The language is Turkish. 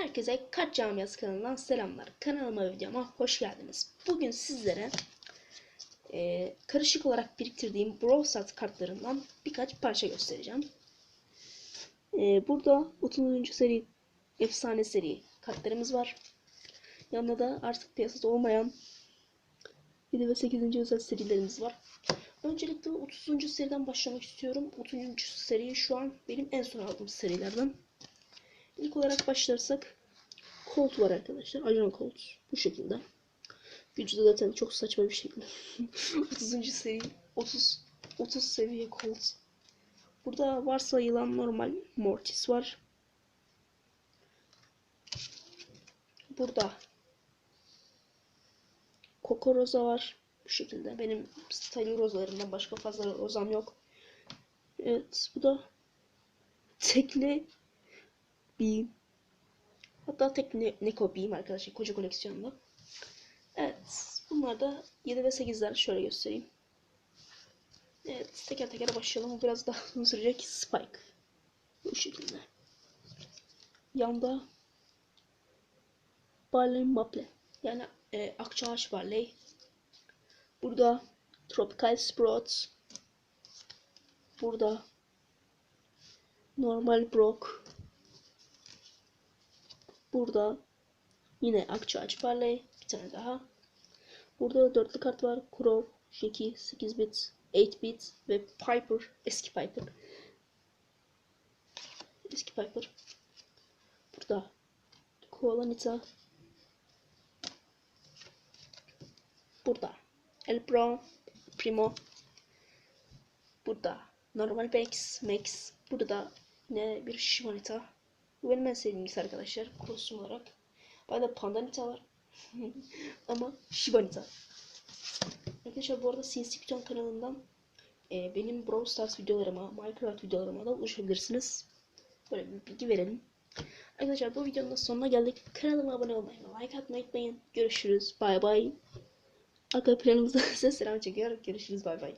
Herkese Kaç Camiası kanalından selamlar. Kanalıma videoma hoş geldiniz. Bugün sizlere e, karışık olarak biriktirdiğim Stars kartlarından birkaç parça göstereceğim. E, burada 30. seri efsane seri kartlarımız var. Yanında da artık piyasada olmayan 7 ve 8. özel serilerimiz var. Öncelikle 30. seriden başlamak istiyorum. 30. seri şu an benim en son aldığım serilerden. İlk olarak başlarsak Colt var arkadaşlar. Ajan Colt. Bu şekilde. Gücü de zaten çok saçma bir şekilde. 30. seri 30 30 seviye Colt. Burada varsayılan normal Mortis var. Burada Coco Rosa var. Bu şekilde. Benim style rozalarımdan başka fazla rozam yok. Evet. Bu da tekli Beam. Hatta tek ne Neko Beam arkadaşlar koca koleksiyonda. Evet. Bunlar da 7 ve 8'ler. Şöyle göstereyim. Evet. Teker teker başlayalım. Biraz daha uzun sürecek. Spike. Bu şekilde. Yanda Barley Maple. Yani e, Akçaağaç Barley. Burada Tropical Sprout. Burada Normal Brock. Burada yine Akçaağaç Barley. Bir tane daha. Burada dörtlü kart var. Crow, Jackie, 8 bit, 8 bit ve Piper. Eski Piper. Eski Piper. Burada Koalanita. Burada El Pro, Primo. Burada normal Bex, Max. Burada ne bir Shimonita. Bu benim en sevdiğim ikisi arkadaşlar. Kostüm olarak. Bende Pandanita var. Ama Shibanita. Arkadaşlar bu arada Sinsi kanalından e, benim Brawl Stars videolarıma, Minecraft videolarıma da ulaşabilirsiniz. Böyle bir bilgi verelim. Arkadaşlar bu videonun da sonuna geldik. Kanalıma abone olmayı like atmayı unutmayın. Görüşürüz. Bay bay. Arka planımızda size selam çekiyor. Görüşürüz. Bay bay.